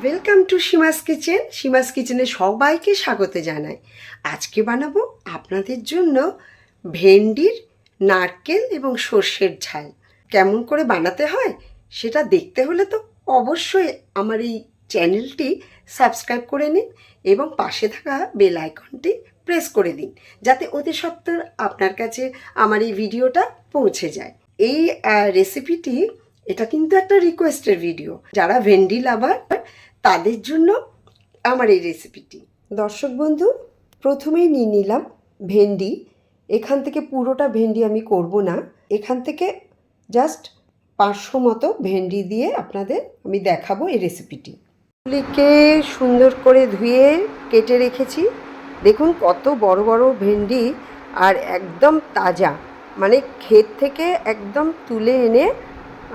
Welcome to Seema's kitchen Seema's কিচেনে সবাইকে স্বাগত জানাই। আজকে বানাবো আপনাদের জন্য ভেন্ডির নারকেল এবং সর্ষের ঝাল। কেমন করে বানাতে হয় সেটা দেখতে হলে তো অবশ্যই আমার এই চ্যানেলটি সাবস্ক্রাইব করে নিন এবং পাশে থাকা বেল আইকনটি প্রেস করে দিন, যাতে অতি সত্বর আপনার কাছে আমার এই ভিডিওটা পৌঁছে যায়। এই রেসিপিটি এটা কিন্তু একটা রিকোয়েস্টের ভিডিও যারা ভেন্ডি লাভার তাদের জন্য আমার এই রেসিপিটি দর্শক বন্ধু, প্রথমেই নিয়ে নিলাম ভেন্ডি। এখান থেকে পুরোটা ভেন্ডি আমি করব না। এখান থেকে জাস্ট পাঁচশো মতো ভেন্ডি দিয়ে আপনাদের আমি দেখাবো এই রেসিপিটি এগুলিকে সুন্দর করে ধুয়ে কেটে রেখেছি। দেখুন কত বড় বড় ভেন্ডি আর একদম তাজা। মানে ক্ষেত থেকে একদম তুলে এনে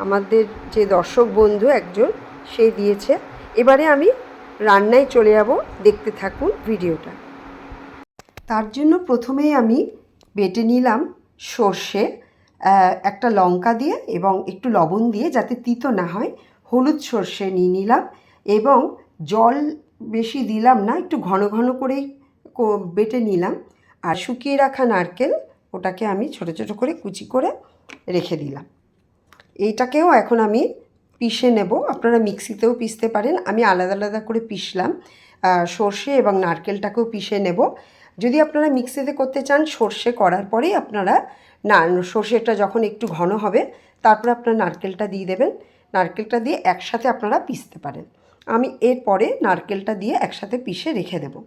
আমাদের যে দর্শক বন্ধু একজন, সে দিয়েছে। এবারে আমি রান্নায় চলে যাব, দেখতে থাকুন ভিডিওটা। তার জন্য প্রথমেই আমি বেটে নিলাম সর্ষে একটা লঙ্কা দিয়ে এবং একটু লবণ দিয়ে যাতে তিতো না হয়, হলুদ সর্ষে নিয়ে নিলাম এবং জল বেশি দিলাম না, একটু ঘন ঘন করেই বেটে নিলাম। আর শুকিয়ে রাখা নারকেল, ওটাকে আমি ছোট ছোট করে কুচি করে রেখে দিলাম। এইটাকেও এখন আমি পিষে নেব। আপনারা মিক্সিতেও পিষতে পারেন। আমি আলাদা আলাদা করে পিষলাম। সর্ষে এবং নারকেলটাকেও পিষে নেব। যদি আপনারা মিক্সিতে করতে চান, সর্ষে করার পরেই আপনারা না, সর্ষেটা যখন একটু ঘন হবে, তারপরে আপনার নারকেলটা দিয়ে দেবেন। নারকেলটা দিয়ে একসাথে আপনারা পিষতে পারেন। আমি এরপরে নারকেলটা দিয়ে একসাথে পিষে রেখে দেবো।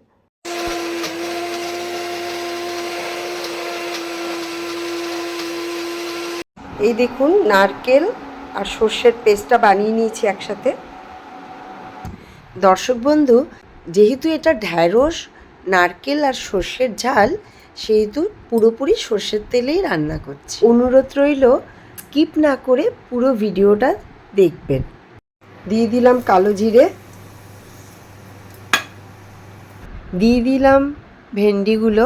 এই দেখুন, নারকেল আর সর্ষের পেস্টটা বানিয়ে নিয়েছি একসাথে। দর্শক বন্ধু, যেহেতু এটা ঢ্যাঁড়স, নারকেল আর সর্ষের ঝাল, সেহেতু পুরোপুরি সর্ষের তেলেই রান্না করছি। অনুরোধ রইল, স্কিপ না করে পুরো ভিডিওটা দেখবেন। দিয়ে দিলাম কালো জিরে। দিয়ে দিলাম ভেন্ডিগুলো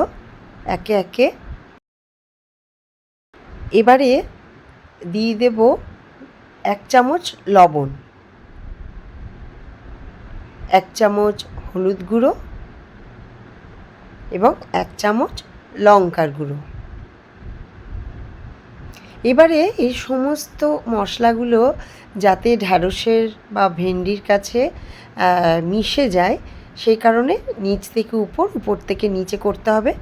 একে একে। এবারে দিয়ে দেব এক চামচ লবণ, এক চামচ হলুদ গুঁড়ো এবং এক চামচ লঙ্কার গুঁড়ো। এবারে এই সমস্ত মশলাগুলো যাতে ঢ্যাঁড়সের বা ভেন্ডির কাছে মিশে যায়, সেই কারণে নিচ থেকে উপর উপর থেকে নিচে করতে হবে।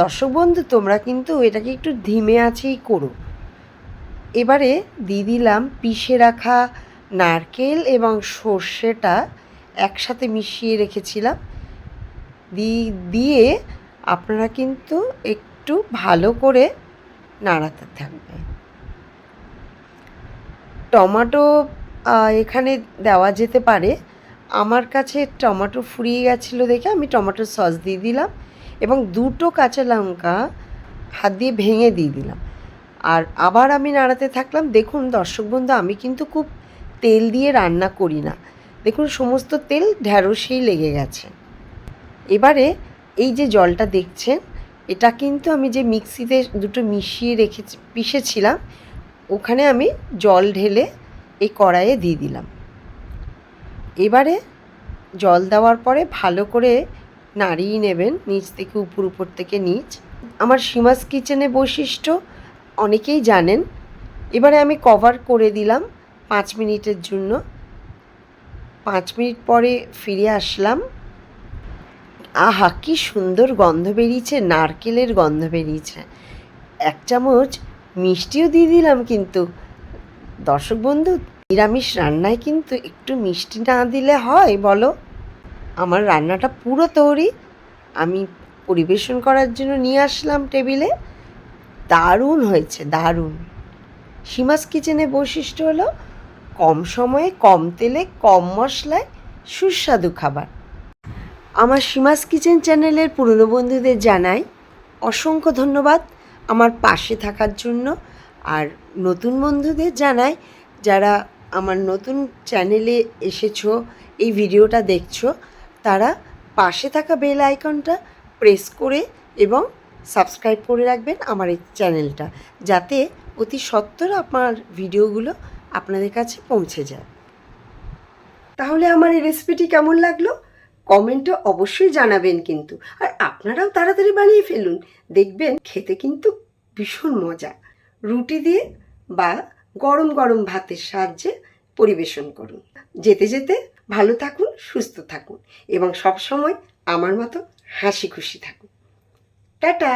দর্শক বন্ধু, তোমরা কিন্তু এটাকে একটু ধিমে আছেই করো। এবারে দিয়ে দিলাম পিষে রাখা নারকেল এবং সর্ষেটা একসাথে মিশিয়ে রেখেছিলাম। দিয়ে আপনারা কিন্তু একটু ভালো করে নাড়াতে থাকবে টমাটো এখানে দেওয়া যেতে পারে। আমার কাছে টমেটো ফুরিয়ে গেছিল দেখে আমি টমেটোর সস দিয়ে দিলাম এবং দুটো কাঁচা লঙ্কা হাত দিয়ে ভেঙে দিয়ে দিলাম। আর আবার আমি নাড়াতে থাকলাম। দেখুন দর্শক বন্ধু, আমি কিন্তু খুব তেল দিয়ে রান্না করি না। দেখুন সমস্ত তেল ঢ্যাঁড়সেই লেগে গেছে। এবারে এই যে জলটা দেখছেন, এটা কিন্তু আমি যে মিক্সিতে দুটো মিশিয়ে রেখে পিষেছিলাম, ওখানে আমি জল ঢেলে এই কড়াইয়ে দিয়ে দিলাম। এবারে জল দেওয়ার পরে ভালো করে নাড়িয়ে নেবেন, নিচ থেকে উপর উপর থেকে নিচ। আমার সীমাস কিচেনে বৈশিষ্ট্য অনেকেই জানেন। এবারে আমি কভার করে দিলাম পাঁচ মিনিটের জন্য। পাঁচ মিনিট পরে ফিরে আসলাম। আহা, কি সুন্দর গন্ধ বেরিয়েছে, নারকেলের গন্ধ বেরিয়েছে। এক চামচ মিষ্টিও দিয়ে দিলাম কিন্তু। দর্শক বন্ধু, নিরামিষ রান্নায় কিন্তু একটু মিষ্টি না দিলে হয়, বলো? আমার রান্নাটা পুরো তৈরি। আমি পরিবেশন করার জন্য নিয়ে আসলাম টেবিলে। দারুণ হয়েছে, দারুণ। সীমাস কিচেনের বৈশিষ্ট্য হলো কম সময়ে কম তেলে কম মশলায় সুস্বাদু খাবার। আমার সীমাস কিচেন চ্যানেলের পুরনো বন্ধুদের জানাই অসংখ্য ধন্যবাদ আমার পাশে থাকার জন্য। আর নতুন বন্ধুদের জানাই যারা আমার নতুন চ্যানেলে এসেছ, এই ভিডিওটা দেখছ, তারা পাশে থাকা বেল আইকনটা প্রেস করে এবং সাবস্ক্রাইব করে রাখবেন আমার এই চ্যানেলটা, যাতে অতি সত্বর আমার ভিডিওগুলো আপনাদের কাছে পৌঁছে যায়। তাহলে আমার এই রেসিপিটি কেমন লাগল? কমেন্টে অবশ্যই জানাবেন কিন্তু, আর আপনারাও তাড়াতাড়ি বানিয়ে ফেলুন। দেখবেন খেতে কিন্তু ভীষণ মজা। রুটি দিয়ে বা গরম গরম ভাতের সাহায্যে পরিবেশন করুন। যেতে যেতে ভালো থাকুন, সুস্থ থাকুন, এবং সবসময় আমার মতো হাসি খুশি থাকুন। টাটা